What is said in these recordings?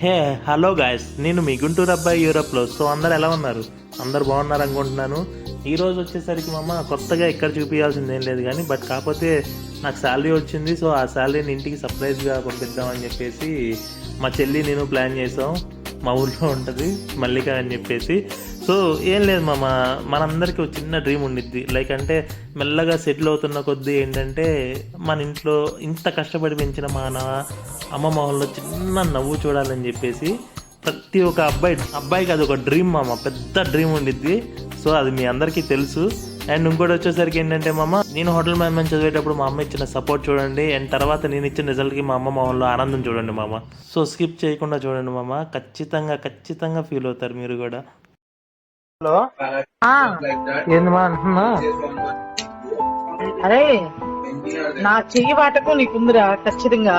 Hey hello guys నేను మీ గుంటూరు అబ్బాయి యూరోప్లో సో అందరు ఎలా ఉన్నారు? అందరు బాగున్నారు అనుకుంటున్నాను. ఈరోజు వచ్చేసరికి మమ్మ కొత్తగా ఇక్కడ చూపించాల్సింది ఏం లేదు కానీ బట్ కాకపోతే నాకు శాలరీ వచ్చింది. సో ఆ శాలరీని ఇంటికి సర్ప్రైజ్గా పంపిద్దామని చెప్పేసి మా చెల్లి నేను ప్లాన్ చేసాం. మా ఊళ్ళో ఉంటుంది మల్లిక అని చెప్పేసి. సో ఏం లేదు మామ మనందరికీ ఒక చిన్న డ్రీమ్ ఉండిద్ది. లైక్ అంటే మెల్లగా సెటిల్ అవుతున్న కొద్దీ ఏంటంటే మన ఇంట్లో ఇంత కష్టపడి పెంచిన మా నా అమ్మ మొహంలో చిన్న నవ్వు చూడాలని చెప్పేసి ప్రతి ఒక్క అబ్బాయి అబ్బాయికి అది ఒక డ్రీమ్ మామ పెద్ద డ్రీమ్ ఉండిద్ది. సో అది మీ అందరికీ తెలుసు. అండ్ ఇంకోటి వచ్చేసరికి ఏంటంటే మామ నేను హోటల్ మేనేజ్మెంట్ చదివేటప్పుడు మా అమ్మ ఇచ్చిన సపోర్ట్ చూడండి. అండ్ తర్వాత నేను ఇచ్చిన రిజల్ట్కి మా అమ్మ మొహంలో ఆనందం చూడండి మామ. సో స్కిప్ చేయకుండా చూడండి మామ. ఖచ్చితంగా ఖచ్చితంగా ఫీల్ అవుతారు మీరు కూడా. హలో? ఆ, ఏంది మా అంటున్నా? అరే నా చెయ్యి వాటకు నీకుందిరా ఖచ్చితంగా.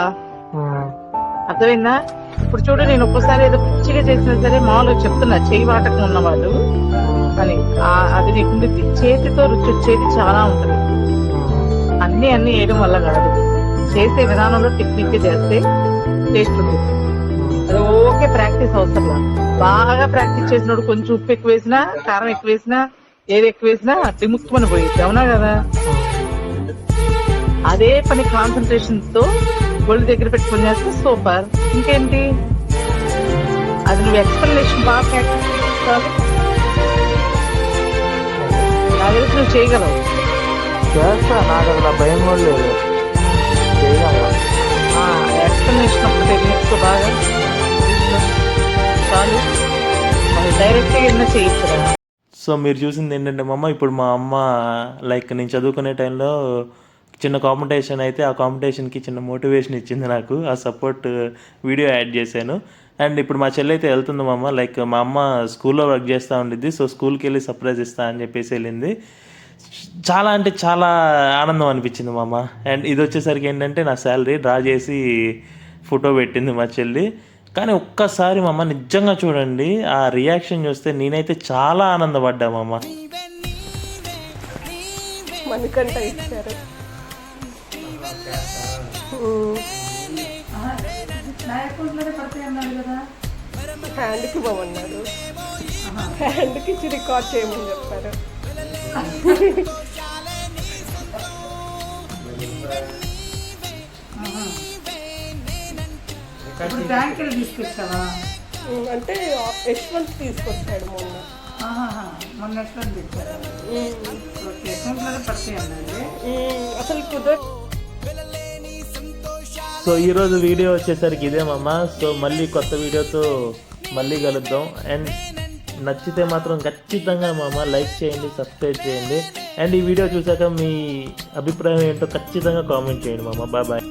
అర్థమైందా? ఇప్పుడు చూడు నేను ఒక్కసారి ఏదో పిచ్చిగా చేసినా సరే మామూలుగా చెప్తున్నా చెయ్యి వాటకం ఉన్నవాళ్ళు. అని అది నీకుంది చేతితో రుచి వచ్చేది చాలా ఉంటుంది. అన్ని అన్ని వేయడం వల్ల కాదు. చేసే విధానంలో టెక్నిక్ చేస్తే టేస్ట్ ఉంటుంది. అది ఓకే ప్రాక్టీస్ అవసరం బాగా ప్రాక్టీస్ చేసినప్పుడు కొంచెం ఉప్పు ఎక్కువ వేసినా కారం ఎక్కువ వేసినా ఏది ఎక్కువ వేసినా డిముక్కుమని పోయింది. అవునా కదా? అదే పని కాన్సన్ట్రేషన్తో ఒళ్ళు దగ్గర పెట్టుకుని చేస్తే సూపర్ ఇంకేంటి? అది నువ్వు ఎక్స్ప్లెనేషన్ బాగా ప్రాక్టీస్ తెలిసి నువ్వు చేయగలవు. చేస్తా నాకు అసలు భయం కూడా లేదు. చేయగలరా? ఎక్స్ప్లెనేషన్ ఒకటి నేర్చుకో బాగా. చాలు. మరి డైరెక్ట్గా ఎన్నో చేయొచ్చురా సో మీరు చూసింది ఏంటంటే మా అమ్మ ఇప్పుడు మా అమ్మ లైక్ నేను చదువుకునే టైంలో చిన్న కాంపిటీషన్ అయితే ఆ కాంపిటీషన్కి చిన్న మోటివేషన్ ఇచ్చింది నాకు. ఆ సపోర్ట్ వీడియో యాడ్ చేశాను. అండ్ ఇప్పుడు మా చెల్లి అయితే వెళ్తుంది మా అమ్మ లైక్ మా అమ్మ స్కూల్లో వర్క్ చేస్తూ ఉండిద్ది. సో స్కూల్కి వెళ్ళి సర్ప్రైజ్ ఇస్తా అని చెప్పేసి వెళ్ళింది. చాలా అంటే చాలా ఆనందం అనిపించింది మా అమ్మ అండ్ ఇది వచ్చేసరికి ఏంటంటే నా శాలరీ డ్రా చేసి ఫోటో పెట్టింది మా చెల్లి. కానీ ఒక్కసారి మా అమ్మ నిజంగా చూడండి ఆ రియాక్షన్ చూస్తే నేనైతే చాలా ఆనందపడ్డా మా అమ్మ మనకంట ఇచ్చారు హ్యాండ్కి ఇవ్వమన్నారు హ్యాండ్కి ఇచ్చి రికార్డ్ చేయమని చెప్పారు. బ్యాంక్ తీసుకొచ్చావా? ఉమ్, అంటే యశ్వంత్ తీసుకొచ్చాడు మొన్న. మొన్న తెచ్చారా ఉమ్, ఓకే పడతాయి అన్నది ఉమ్, అసలు కుదర సో ఈరోజు వీడియో వచ్చేసరికి ఇదే మామ. సో మళ్ళీ కొత్త వీడియోతో మళ్ళీ కలుద్దాం. అండ్ నచ్చితే మాత్రం ఖచ్చితంగా మామ లైక్ చేయండి సబ్స్క్రైబ్ చేయండి. అండ్ ఈ వీడియో చూసాక మీ అభిప్రాయం ఏంటో ఖచ్చితంగా కామెంట్ చేయండి మామ. Bye bye